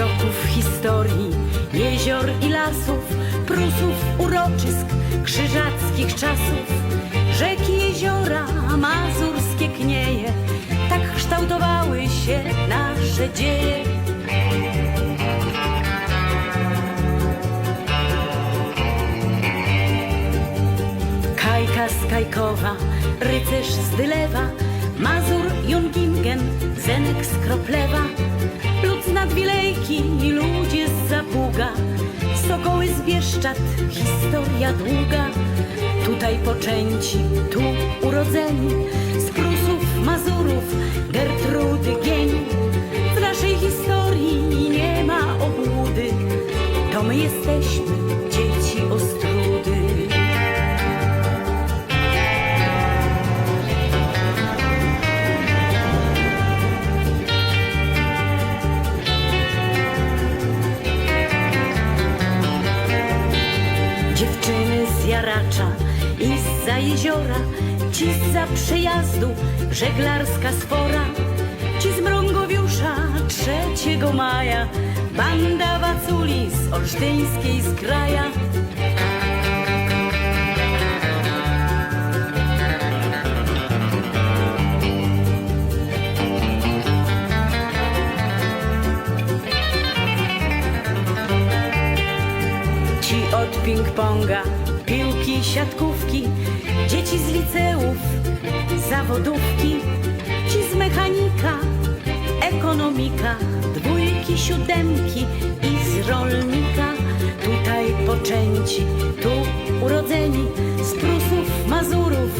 Kroków historii, jezior i lasów, Prusów, uroczysk, krzyżackich czasów, rzeki, jeziora, mazurskie knieje, tak kształtowały się nasze dzieje. Kajka z Kajkowa, rycerz z Dylewa, Mazur, Jungingen, Zenek z Kroplewa, Nadwilejki i ludzie z Zabuga, Sokoły z Bieszczad, historia długa, tutaj poczęci, tu urodzeni, z Prusów, Mazurów, Gertrudy, Z Jaracza i z jeziora, ci za przejazdu żeglarska sfora, ci z Mrągowiusza 3 maja, banda waculi z olsztyńskiej zgraja. Ci od ping-ponga, piłki, siatkówki, dzieci z liceów, zawodówki, ci z mechanika, ekonomika, dwójki, siódemki i z rolnika. Tutaj poczęci, tu urodzeni, z Prusów, Mazurów,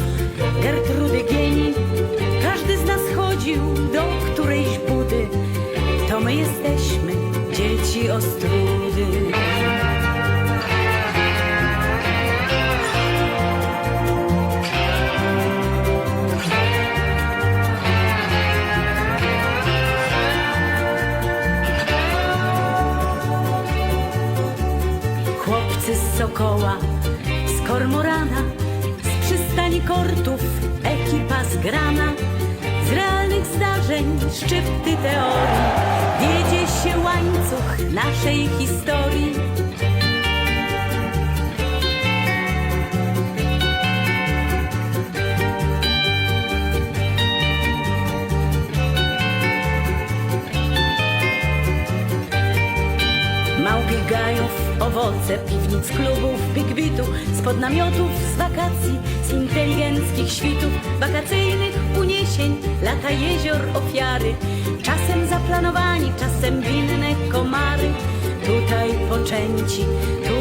Gertrudy Gieni. Każdy z nas chodził do którejś budy, to my jesteśmy dzieci Ostrudy. Z Kormorana, z przystani Kortów, ekipa zgrana. Z realnych zdarzeń szczypty teorii, wiedzie się łańcuch naszej historii. biegają w owoce piwnic, klubów, bigbitu, spod namiotów, z wakacji, z inteligenckich świtów, wakacyjnych uniesień, lata jezior, ofiary, czasem zaplanowani, czasem winne komary, tutaj poczęci, tu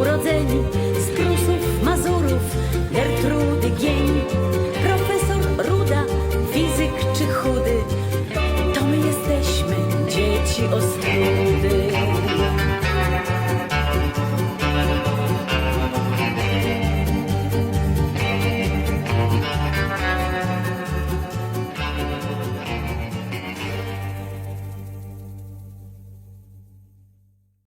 urodzeni, z krusów Mazurów, Gertrudy Gień, profesor Ruda, fizyk czy chudy, to my jesteśmy, dzieci ostry.